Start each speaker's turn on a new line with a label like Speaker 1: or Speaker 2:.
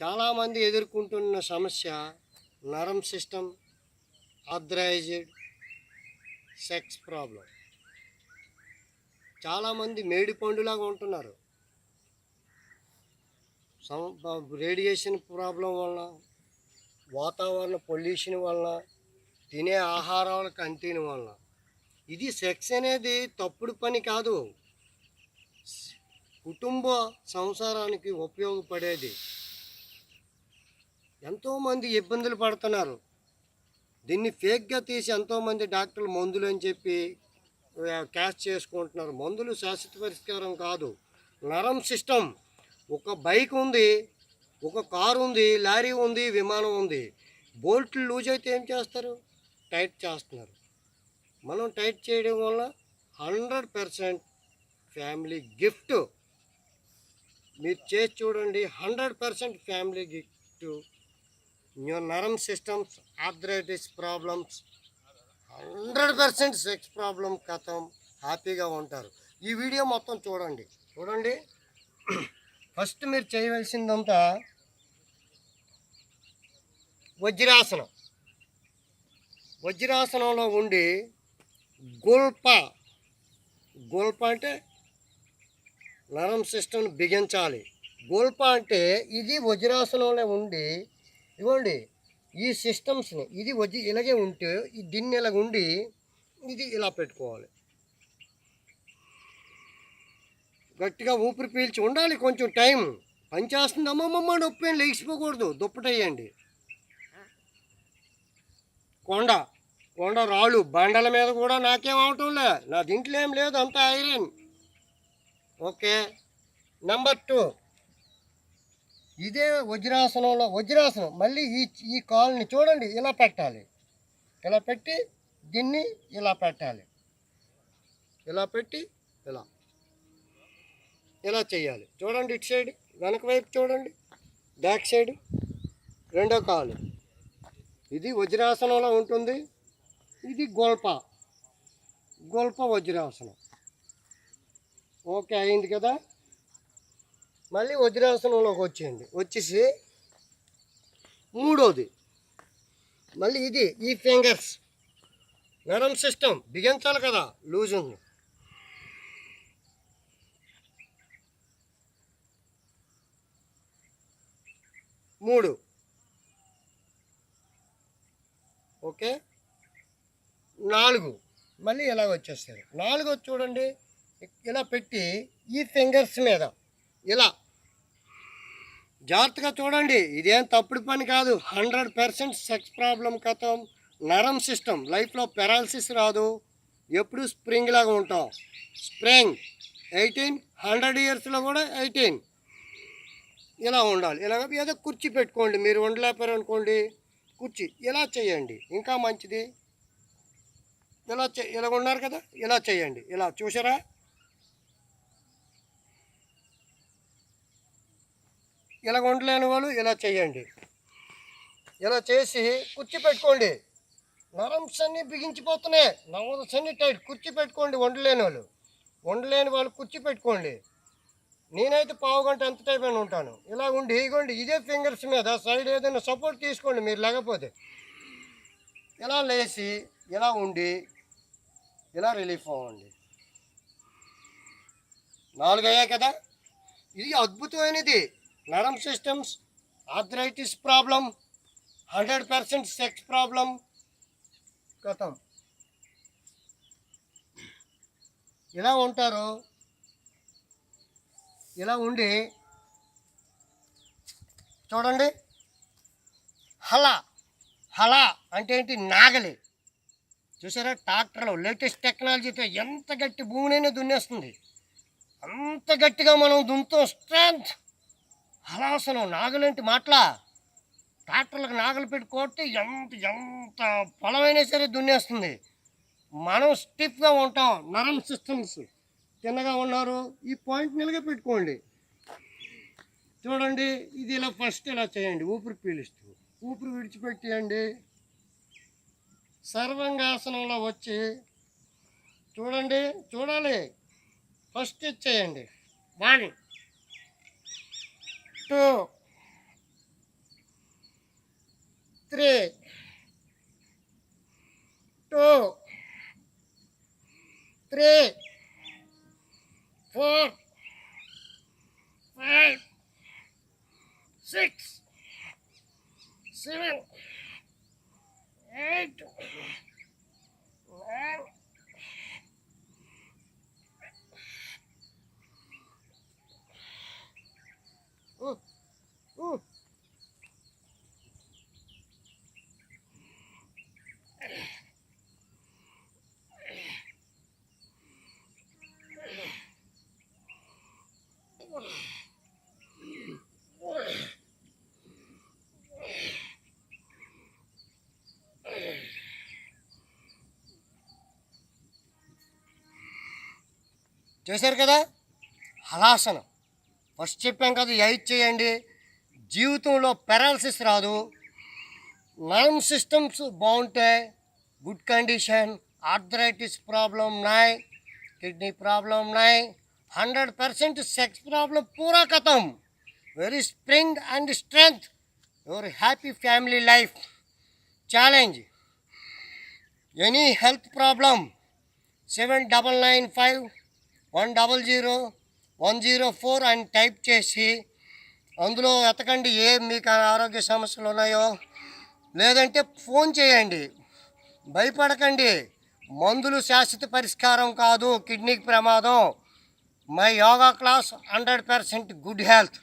Speaker 1: చాలామంది ఎదుర్కొంటున్న సమస్య నరం సిస్టమ్ ఆథరైజ్డ్ సెక్స్ ప్రాబ్లం. చాలామంది మేడి పండులాగా ఉంటున్నారు రేడియేషన్ ప్రాబ్లం వలన వాతావరణ పొల్యూషన్ వలన తినే ఆహారాల కంటిన వలన. ఇది సెక్స్ అనేది తప్పుడు పని కాదు. కుటుంబ సంసారానికి ఉపయోగపడేది. ఎంతోమంది ఇబ్బందులు పడుతున్నారు. దీన్ని ఫేక్గా తీసి ఎంతోమంది డాక్టర్లు మందులు అని చెప్పి క్యాష్ చేసుకుంటున్నారు. మందులు శాశ్వత పరిష్కారం కాదు. నరం సిస్టమ్ ఒక బైక్ ఉంది ఒక కారు ఉంది లారీ ఉంది విమానం ఉంది. బోల్ట్లు లూజ్ అయితే ఏం చేస్తారు? టైట్ చేస్తున్నారు. మనం టైట్ చేయడం వల్ల హండ్రెడ్ పర్సెంట్ ఫ్యామిలీ గిఫ్ట్. మీరు చేసి చూడండి hundred percent family gift new నరం systems arthritis problems hundred percent sex problem కథం హ్యాపీగా ఉంటారు. ఈ వీడియో మొత్తం చూడండి. చూడండి. ఫస్ట్ మీరు చేయవలసిందంతా వజ్రాసనం. వజ్రాసనంలో ఉండి గుల్ప గుల్ప అంటే నరం సిస్టమ్ బిగించాలి. గోల్ప అంటే ఇది వజ్రాసనంలో ఉండి ఇవ్వండి ఈ సిస్టమ్స్ని ఇది వచ్చి ఇలాగే ఉంటే దీన్ని ఇలాగ ఉండి ఇది ఇలా పెట్టుకోవాలి. గట్టిగా ఊపిరి పీల్చి ఉండాలి కొంచెం టైం. పని చేస్తుంది అమ్మమ్మమ్మ నొప్పి అని లేచిపోకూడదు దుప్పటేయండి. కొండ కొండ రాళ్ళు బండల మీద కూడా నాకేం అవటంలే నా దీంట్లో ఏం లేదు అంతా ఐరన్. Okay number two. ఇదే వజ్రాసనంలో వజ్రాసనం. మళ్ళీ ఈ ఈ కాల్ని చూడండి ఇలా పెట్టాలి. ఇలా పెట్టి దీన్ని ఇలా పెట్టాలి. ఇలా పెట్టి ఇలా. ఇలా చేయాలి. చూడండి ఇటు సైడ్ వెనక వైపు చూడండి. బ్యాక్ సైడ్ రెండో కాలు. ఇది వజ్రాసనంలో ఉంటుంది. ఇది గోల్ప. గోల్ప వజ్రాసనం. ఓకే అయింది కదా? మళ్ళీ వజ్రాసనంలోకి వచ్చేయండి. వచ్చేసి మూడోది. మళ్ళీ ఇది ఈ ఫింగర్స్ నరం సిస్టమ్ బిగించాలి కదా లూజ్ ఉంది మూడు. ఓకే? నాలుగు. మళ్ళీ ఇలా వచ్చేస్తారు నాలుగు చూడండి. ఇలా పెట్టి ఈ ఫింగర్స్ మీద. ఇలా. జాగ్రత్తగా చూడండి. ఇదేం తప్పుడు పని కాదు. హండ్రెడ్ పర్సెంట్ సెక్స్ ప్రాబ్లం కథం నరం సిస్టమ్ లైఫ్లో పెరాలసిస్ రాదు. ఎప్పుడు స్ప్రింగ్ లాగా ఉంటాం. స్ప్రింగ్. ఎయిటీన్. హండ్రెడ్ ఇయర్స్లో కూడా ఎయిటీన్. ఇలా ఉండాలి. ఇలాగ ఏదో కుర్చీ పెట్టుకోండి. మీరు ఉండలేపారు అనుకోండి. కుర్చీ. ఇలా చేయండి. ఇంకా మంచిది. ఇలా చే ఇలా ఉన్నారు కదా? ఇలా చేయండి. ఇలా చూసారా ఇలా ఉండలేని వాళ్ళు ఇలా చేయండి. ఇలా చేసి కుర్చీ పెట్టుకోండి. నరమ్స్ అన్నీ బిగించిపోతున్నాయి. నవమ్స్ అన్నీ టైట్ కుర్చీ పెట్టుకోండి వండలేని వాళ్ళు. వండలేని వాళ్ళు కుర్చీ పెట్టుకోండి. నేనైతే పావు గంట ఎంత టైం అయినా ఉంటాను. ఇలా ఉండి ఇగోండి ఇదే ఫింగర్స్ మీద సైడ్ ఏదైనా సపోర్ట్ తీసుకోండి మీరు లేకపోతే. ఇలా లేచి ఇలా ఉండి ఇలా రిలీఫ్ అవ్వండి. నాలుగు అయ్యాయి కదా? ఇది అద్భుతమైనది. నరం systems arthritis problem hundred percent sex problem గతం ఇలా ఉంటారు ఇలా ఉండి చూడండి. హల హల అంటే ఏంటి? నాగలి. చూసారా? ట్రాక్టర్లు లేటెస్ట్ టెక్నాలజీతో ఎంత గట్టి భూమినైనా దున్నేస్తుంది. అంత గట్టిగా మనం దున్నుతాం. స్ట్రెంత్ హలాసనం నాగలంటి మాటలా? ట్రాక్టర్లకు నాగలు పెట్టి ఎంత ఎంత పొలమైనా సరే దున్నేస్తుంది. మనం స్టిఫ్గా ఉంటాం నరం సిస్టమ్స్ తిన్నగా ఉన్నారు. ఈ పాయింట్ నిలగా పెట్టుకోండి. చూడండి ఇది ఇలా ఫస్ట్ ఇలా చేయండి ఊపిరి పీలుస్తూ. ఊపిరి విడిచిపెట్టేయండి. సర్వంగాసనంలో వచ్చి చూడండి చూడాలి. ఫస్ట్ ఇచ్చేయండి one two, three, two, three, four, five, six, seven, eight, nine, చేశారు కదా? హలాసనం. ఫస్ట్ చెప్పాం కదా ఎయిట్ చేయండి. జీవితంలో పెరాలసిస్ రాదు. నర్వ్ సిస్టమ్స్ బాగుంటాయి. గుడ్ కండిషన్ ఆర్థరైటిస్ ప్రాబ్లం నాయ్ కిడ్నీ ప్రాబ్లం నాయ్ హండ్రెడ్ పర్సెంట్ సెక్స్ ప్రాబ్లం పూరా ఖతం very spring and strength your happy family life challenge any health problem seven double nine five one double zero one zero four అని type చేసి అందులో వెతకండి ఏ మీకు ఆరోగ్య సమస్యలు ఉన్నాయో. లేదంటే ఫోన్ చేయండి. భయపడకండి. మందులు శాశ్వత పరిష్కారం కాదు కిడ్నీకి ప్రమాదం. My yoga class hundred percent good health.